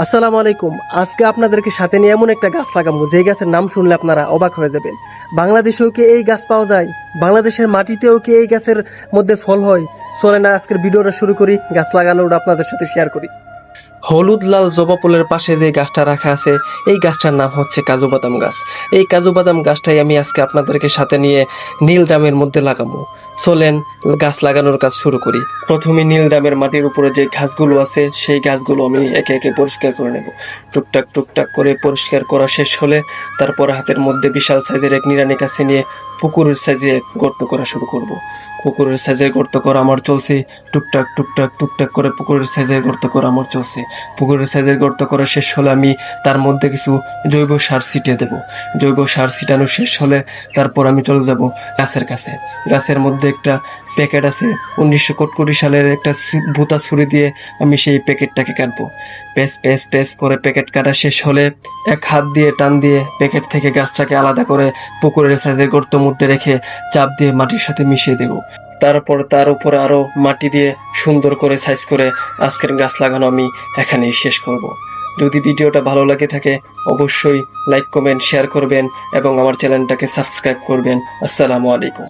আসসালামু আলাইকুম। আজকে আপনাদেরকে সাথে নিয়ে এমন একটা গাছ লাগাবো যে গাছের নাম শুনলে আপনারা অবাক হয়ে যাবেন। বাংলাদেশেও কি এই গাছ পাওয়া যায়? বাংলাদেশের মাটিতেও কি এই গাছের মধ্যে ফল হয়? চলে না, আজকের ভিডিওটা শুরু করি, গাছ লাগানোটা আপনাদের সাথে শেয়ার করি। হলুদ, লাল, জবা ফুলের পাশে যে গাছটা রাখা আছে, এই গাছটার নাম হচ্ছে কাজু বাদাম গাছ। এই কাজু বাদাম গাছটাই আমি আজকে আপনাদেরকে সাথে নিয়ে নীল ডামের মধ্যে লাগাবো। চলেন গাছ লাগানোর কাজ শুরু করি। প্রথমে নীল ডামের মাটির উপরে যে ঘাসগুলো আছে, সেই গাছগুলো আমি একে একে পরিষ্কার করে নেব। টুকটাক টুকটাক করে পরিষ্কার করা শেষ হলে তারপর হাতের মধ্যে বিশাল সাইজের এক নিরানি কাছে নিয়ে পুকুরের সাইজে গর্ত করা শুরু করব। পুকুরের সাইজের গর্ত করা আমার চলছে। টুকটাক টুকটাক টুকটাক করে পুকুরের সাইজের গর্ত করা আমার চলছে। পুকুরের সাইজের গর্ত করা শেষ হলে আমি তার মধ্যে কিছু জৈব সার ছিটিয়ে দেব। জৈব সার ছিটানো শেষ হলে তারপর আমি চলে যাব গাছের কাছে। গাছের মধ্যে একটা প্যাকেট আছে। উনিশশো কোটকুটি সালের একটা ভুতা ছুরি দিয়ে আমি সেই প্যাকেটটাকে কাটবো। পেস পেস পেস করে প্যাকেট কাটা শেষ হলে এক হাত দিয়ে টান দিয়ে প্যাকেট থেকে গাছটাকে আলাদা করে পুকুরের সাইজের গর্ত মধ্যে রেখে চাপ দিয়ে মাটির সাথে মিশিয়ে দেব। তারপর তার উপরে আরও মাটি দিয়ে সুন্দর করে সাইজ করে আজকের গাছ লাগানো আমি এখানেই শেষ করব। যদি ভিডিওটা ভালো লাগে থাকে, অবশ্যই লাইক, কমেন্ট, শেয়ার করবেন এবং আমার চ্যানেলটাকে সাবস্ক্রাইব করবেন। আসসালামু আলাইকুম।